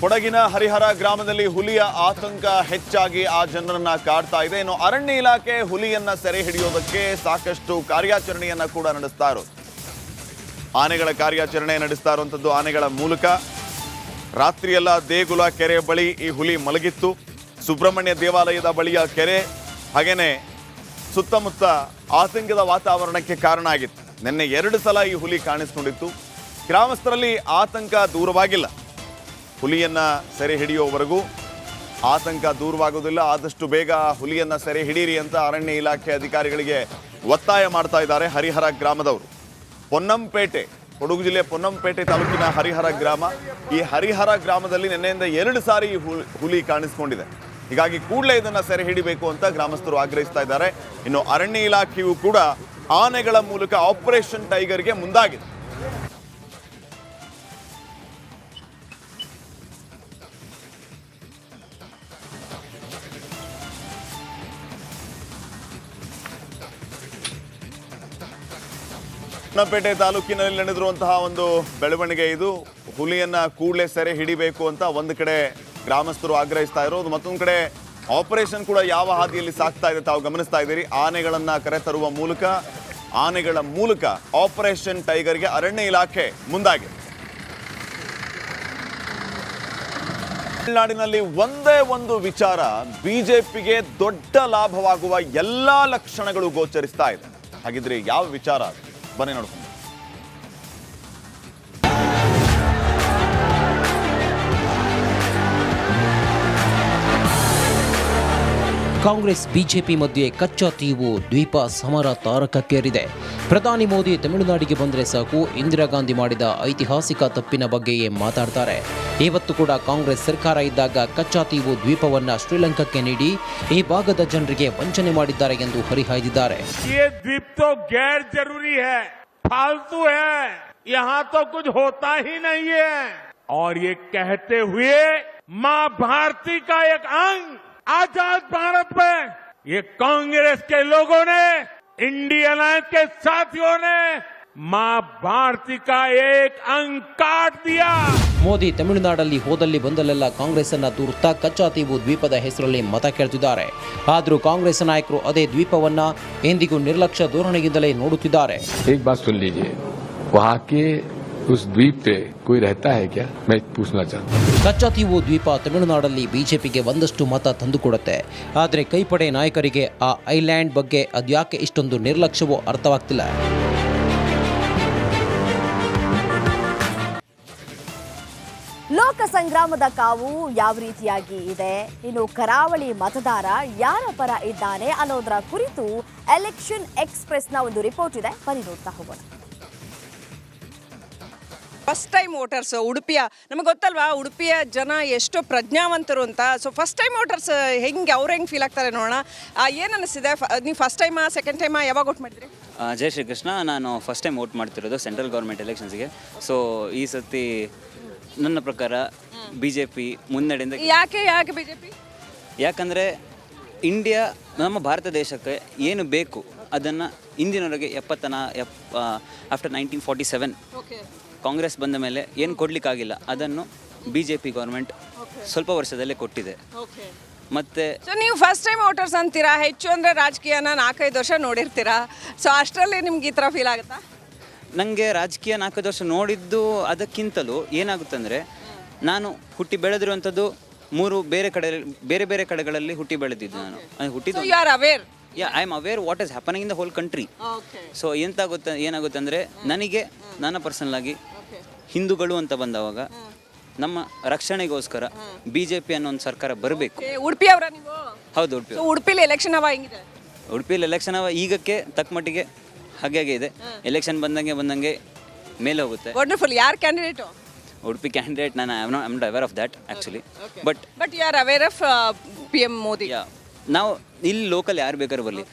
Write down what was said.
ಕೊಡಗಿನ ಹರಿಹರ ಗ್ರಾಮದಲ್ಲಿ ಹುಲಿಯ ಆತಂಕ ಹೆಚ್ಚಾಗಿ ಆ ಜನರನ್ನ ಕಾಡ್ತಾ ಇದೆ. ಇನ್ನು ಅರಣ್ಯ ಇಲಾಖೆ ಹುಲಿಯನ್ನ ಸೆರೆ ಹಿಡಿಯೋದಕ್ಕೆ ಸಾಕಷ್ಟು ಕಾರ್ಯಾಚರಣೆಯನ್ನ ಕೂಡ ನಡೆಸ್ತಾ ಆನೆಗಳ ಕಾರ್ಯಾಚರಣೆ ನಡೆಸ್ತಾ ಇರುವಂಥದ್ದು ಆನೆಗಳ ಮೂಲಕ. ರಾತ್ರಿಯೆಲ್ಲ ದೇಗುಲ ಕೆರೆ ಬಳಿ ಈ ಹುಲಿ ಮಲಗಿತ್ತು. ಸುಬ್ರಹ್ಮಣ್ಯ ದೇವಾಲಯದ ಬಳಿಯ ಕೆರೆ ಹಾಗೇನೆ ಸುತ್ತಮುತ್ತ ಆತಂಕದ ವಾತಾವರಣಕ್ಕೆ ಕಾರಣ ಆಗಿತ್ತು. ನಿನ್ನೆ ಎರಡು ಸಲ ಈ ಹುಲಿ ಕಾಣಿಸ್ಕೊಂಡಿತ್ತು. ಗ್ರಾಮಸ್ಥರಲ್ಲಿ ಆತಂಕ ದೂರವಾಗಿಲ್ಲ. ಹುಲಿಯನ್ನ ಸೆರೆ ಹಿಡಿಯುವವರೆಗೂ ಆತಂಕ ದೂರವಾಗುವುದಿಲ್ಲ. ಆದಷ್ಟು ಬೇಗ ಹುಲಿಯನ್ನು ಸೆರೆ ಹಿಡೀರಿ ಅಂತ ಅರಣ್ಯ ಇಲಾಖೆ ಅಧಿಕಾರಿಗಳಿಗೆ ಒತ್ತಾಯ ಮಾಡ್ತಾ ಇದ್ದಾರೆ ಹರಿಹರ ಗ್ರಾಮದವರು. ಪೊನ್ನಂಪೇಟೆ, ಕೊಡಗು ಜಿಲ್ಲೆ ಪೊನ್ನಂಪೇಟೆ ತಾಲೂಕಿನ ಹರಿಹರ ಗ್ರಾಮ. ಈ ಹರಿಹರ ಗ್ರಾಮದಲ್ಲಿ ನಿನ್ನೆಯಿಂದ ಎರಡು ಸಾರಿ ಹುಲಿ ಕಾಣಿಸ್ಕೊಂಡಿದೆ. ಹೀಗಾಗಿ ಕೂಡಲೇ ಇದನ್ನು ಸೆರೆ ಹಿಡಿಬೇಕು ಅಂತ ಗ್ರಾಮಸ್ಥರು ಆಗ್ರಹಿಸ್ತಾ ಇದ್ದಾರೆ. ಇನ್ನು ಅರಣ್ಯ ಇಲಾಖೆಯು ಕೂಡ ಆನೆಗಳ ಮೂಲಕ ಆಪರೇಷನ್ ಟೈಗರ್ಗೆ ಮುಂದಾಗಿದೆ. ಪಟ್ಟಣಪೇಟೆ ತಾಲೂಕಿನಲ್ಲಿ ನಡೆದಿರುವಂತಹ ಒಂದು ಬೆಳವಣಿಗೆ ಇದು. ಹುಲಿಯನ್ನ ಕೂಡಲೇ ಸೆರೆ ಹಿಡಿಬೇಕು ಅಂತ ಒಂದು ಕಡೆ ಗ್ರಾಮಸ್ಥರು ಆಗ್ರಹಿಸ್ತಾ ಇರೋದು. ಮತ್ತೊಂದು ಕಡೆ ಆಪರೇಷನ್ ಕೂಡ ಯಾವ ಹಾದಿಯಲ್ಲಿ ಸಾಕ್ತಾ ಇದೆ ತಾವು ಗಮನಿಸ್ತಾ ಇದ್ದೀರಿ. ಆನೆಗಳನ್ನ ಕರೆತರುವ ಮೂಲಕ, ಆನೆಗಳ ಮೂಲಕ ಆಪರೇಷನ್ ಟೈಗರ್ಗೆ ಅರಣ್ಯ ಇಲಾಖೆ ಮುಂದಾಗಿದೆ. ತಮಿಳುನಾಡಿನಲ್ಲಿ ಒಂದೇ ಒಂದು ವಿಚಾರ, ಬಿಜೆಪಿಗೆ ದೊಡ್ಡ ಲಾಭವಾಗುವ ಎಲ್ಲಾ ಲಕ್ಷಣಗಳು ಗೋಚರಿಸ್ತಾ ಇದೆ. ಹಾಗಿದ್ರೆ ಯಾವ ವಿಚಾರ ಅದು? ಬನ್ನಿ ನೋಡ್ಕೊಂಡು ಕಾಂಗ್ರೆಸ್, ಬಿಜೆಪಿ ಮಧ್ಯೆ ಕಚ್ಚಾ ತೀವು ದ್ವೀಪ ಸಮರ ತಾರಕಕ್ಕೇರಿದೆ. ಪ್ರಧಾನಿ ಮೋದಿ ತಮಿಳುನಾಡಿಗೆ ಬಂದರೆ ಸಾಕು, ಇಂದಿರಾ ಗಾಂಧಿ ಮಾಡಿದ ಐತಿಹಾಸಿಕ ತಪ್ಪಿನ ಬಗ್ಗೆಯೇ ಮಾತಾಡ್ತಾರೆ. ಇವತ್ತು ಕೂಡ ಕಾಂಗ್ರೆಸ್ ಸರ್ಕಾರ ಇದ್ದಾಗ ಕಚ್ಚಾ ತೀವು ದ್ವೀಪವನ್ನ ಶ್ರೀಲಂಕಾಕ್ಕೆ ನೀಡಿ ಈ ಭಾಗದ ಜನರಿಗೆ ವಂಚನೆ ಮಾಡಿದ್ದಾರೆ ಎಂದು ಹರಿಹಾಯ್ದಿದ್ದಾರೆ ये द्वीप तो गैर जरूरी है फालतू है यहाँ तो कुछ होता ही नहीं है और ये कहते हुए माँ भारती का एक अंग आजाद भारत में ये कांग्रेस के लोगों ने इंडियन अलायंस के साथियों ने माँ भारती का एक अंग काट दिया ಮೋದಿ ತಮಿಳುನಾಡಲ್ಲಿ ಹೋದಲ್ಲಿ ಬಂದಲ್ಲೆಲ್ಲ ಕಾಂಗ್ರೆಸ್ ಅನ್ನ ದೂರುತ್ತಾ ಕಚ್ಚಾ ತೀವು ದ್ವೀಪದ ಹೆಸರಲ್ಲಿ ಮತ ಕೇಳ್ತಿದ್ದಾರೆ ಆದರೂ ಕಾಂಗ್ರೆಸ್ ನಾಯಕರು ಅದೇ ದ್ವೀಪವನ್ನ ಎಂದಿಗೂ ನಿರ್ಲಕ್ಷ್ಯ ಧೋರಣೆಯಿಂದಲೇ ನೋಡುತ್ತಿದ್ದಾರೆ एक बात सुन लीजिए वहाँ के उस द्वीप पे कोई रहता है क्या मैं पूछना चाहता हूँ ಕಚ್ಚಾತೀವು ದ್ವೀಪ ತಮಿಳುನಾಡಲ್ಲಿ ಬಿಜೆಪಿಗೆ ಒಂದಷ್ಟು ಮತ ತಂದುಕೊಡುತ್ತೆ ಆದರೆ ಕೈಪಡೆ ನಾಯಕರಿಗೆ ಆ ಐಲ್ಯಾಂಡ್ ಬಗ್ಗೆ ಅದ್ಯಾಕೆ ಇಷ್ಟೊಂದು ನಿರ್ಲಕ್ಷ್ಯವೋ ಅರ್ಥವಾಗ್ತಿಲ್ಲ ಲೋಕ ಸಂಗ್ರಾಮದ ಕಾವು ಯಾವ ರೀತಿಯಾಗಿ ಇದೆ? ಇನ್ನು ಕರಾವಳಿ ಮತದಾರ ಯಾರ ಪರ ಇದ್ದಾನೆ ಅನ್ನೋದರ ಕುರಿತು ಎಲೆಕ್ಷನ್ ಎಕ್ಸ್ಪ್ರೆಸ್ನ ಒಂದು ರಿಪೋರ್ಟ್ ಇದೆ. ಬನ್ನಿ ನೋಡ್ತಾ ಹೋಗೋಣ. ಫಸ್ಟ್ ಟೈಮ್ ವೋಟರ್ಸ್ ಉಡುಪಿಯ ನಮಗೆ ಗೊತ್ತಲ್ವಾ ಉಡುಪಿಯ ಜನ ಎಷ್ಟು ಪ್ರಜ್ಞಾವಂತರು ಅಂತ. ಸೊ ಫಸ್ಟ್ ಟೈಮ್ ವೋಟರ್ಸ್ ಹೆಂಗೆ ಅವ್ರು ಹೆಂಗೆ ಫೀಲ್ ಆಗ್ತಾರೆ ನೋಡೋಣ. ಏನು ಅನಿಸ್ತಿದೆ? ನೀವು ಫಸ್ಟ್ ಟೈಮಾ ಸೆಕೆಂಡ್ ಟೈಮಾ ಯಾವಾಗ ವೋಟ್ ಮಾಡಿದ್ರಿ? ಜಯ ಜೈ ಶ್ರೀಕೃಷ್ಣ. ನಾನು ಫಸ್ಟ್ ಟೈಮ್ ವೋಟ್ ಮಾಡ್ತಿರೋದು ಸೆಂಟ್ರಲ್ ಗೌರ್ಮೆಂಟ್ ಎಲೆಕ್ಷನ್ಸ್ಗೆ ಸೊ ಈ ಸತಿ ನನ್ನ ಪ್ರಕಾರ ಬಿ ಜೆ ಪಿ ಮುನ್ನಡೆಯಿಂದ ಯಾಕೆ ಯಾಕೆ ಬಿಜೆಪಿ? ಯಾಕಂದರೆ ಇಂಡಿಯಾ ನಮ್ಮ ಭಾರತ ದೇಶಕ್ಕೆ ಏನು ಬೇಕು ಅದನ್ನು ಇಂದಿನವರೆಗೆ ಎಪ್ಪತ್ತನ ಎಪ್ after nineteen forty seven Congress ಬಂದ ಮೇಲೆ ಏನು ಕೊಡಲಿಕ್ಕಾಗಿಲ್ಲ ಅದನ್ನು ಬಿ ಜೆ ಪಿ ಗೌರ್ಮೆಂಟ್ ಸ್ವಲ್ಪ ವರ್ಷದಲ್ಲೇ ಕೊಟ್ಟಿದೆ. ಮತ್ತೆ ಮತ್ತು ಸೊ ನೀವು ಫಸ್ಟ್ ಟೈಮ್ ವೋಟರ್ಸ್ ಅಂತೀರಾ? ಹೆಚ್ಚು ಅಂದರೆ ರಾಜಕೀಯನ ನಾಲ್ಕೈದು ವರ್ಷ ನೋಡಿರ್ತೀರಾ? ಸೊ ಅಷ್ಟರಲ್ಲಿ ನಿಮ್ಗೆ ಈ ಥರ ಫೀಲ್ ಆಗುತ್ತಾ? ನನಗೆ ರಾಜಕೀಯ ನಾಲ್ಕು ವರ್ಷ ನೋಡಿದ್ದು ಅದಕ್ಕಿಂತಲೂ ಏನಾಗುತ್ತಂದರೆ ನಾನು ಹುಟ್ಟಿ ಬೆಳೆದಿರುವಂಥದ್ದು ಮೂರು ಬೇರೆ ಕಡೆ ಬೇರೆ ಬೇರೆ ಕಡೆಗಳಲ್ಲಿ ಹುಟ್ಟಿ ಬೆಳೆದಿದ್ದು ನಾನು. ಹುಟ್ಟಿದ್ದು you are aware yeah I am aware what is happening in the whole country so ಎಂತಾಗುತ್ತೆ ಗೊತ್ತ ಏನಾಗುತ್ತೆ ಅಂದರೆ ನನಗೆ ನನ್ನ ಪರ್ಸನಲ್ ಆಗಿ ಹಿಂದೂಗಳು ಅಂತ ಬಂದವಾಗ ನಮ್ಮ ರಕ್ಷಣೆಗೋಸ್ಕರ ಬಿ ಜೆ ಪಿ ಅನ್ನೋ ಒಂದು ಸರ್ಕಾರ ಬರಬೇಕು. ಉಡುಪಿ ಅವರ ಹೌದು ಉಡುಪಿ ಉಡುಪಿಲಿ ಎಲೆಕ್ಷನ್ ಅವ ಹೆಂಗಿದೆ. ಉಡುಪಿಯಲ್ಲಿ ಎಲೆಕ್ಷನ್ ಈಗಕ್ಕೆ ತಕ್ಕ ಮಟ್ಟಿಗೆ ಹಾಗೆ ಇದೆ. ಎಲೆಕ್ಷನ್ ಬಂದಂಗೆ ಬಂದಂಗೆ ಮೇಲೆ ಹೋಗುತ್ತೆ. ವಂಡರ್ಫುಲ್ ಯಾರು ಕ್ಯಾಂಡಿಡೇಟ್ ಉಡುಪಿ ಕ್ಯಾಂಡಿಡೇಟ್ ನಾನು I not I'm aware of that actually but but you are aware of P M Modi ನಾವು ಇಲ್ಲಿ ಲೋಕಲ್ ಯಾರು ಬೇಕಾದ್ರೂ ಬರಲಿ.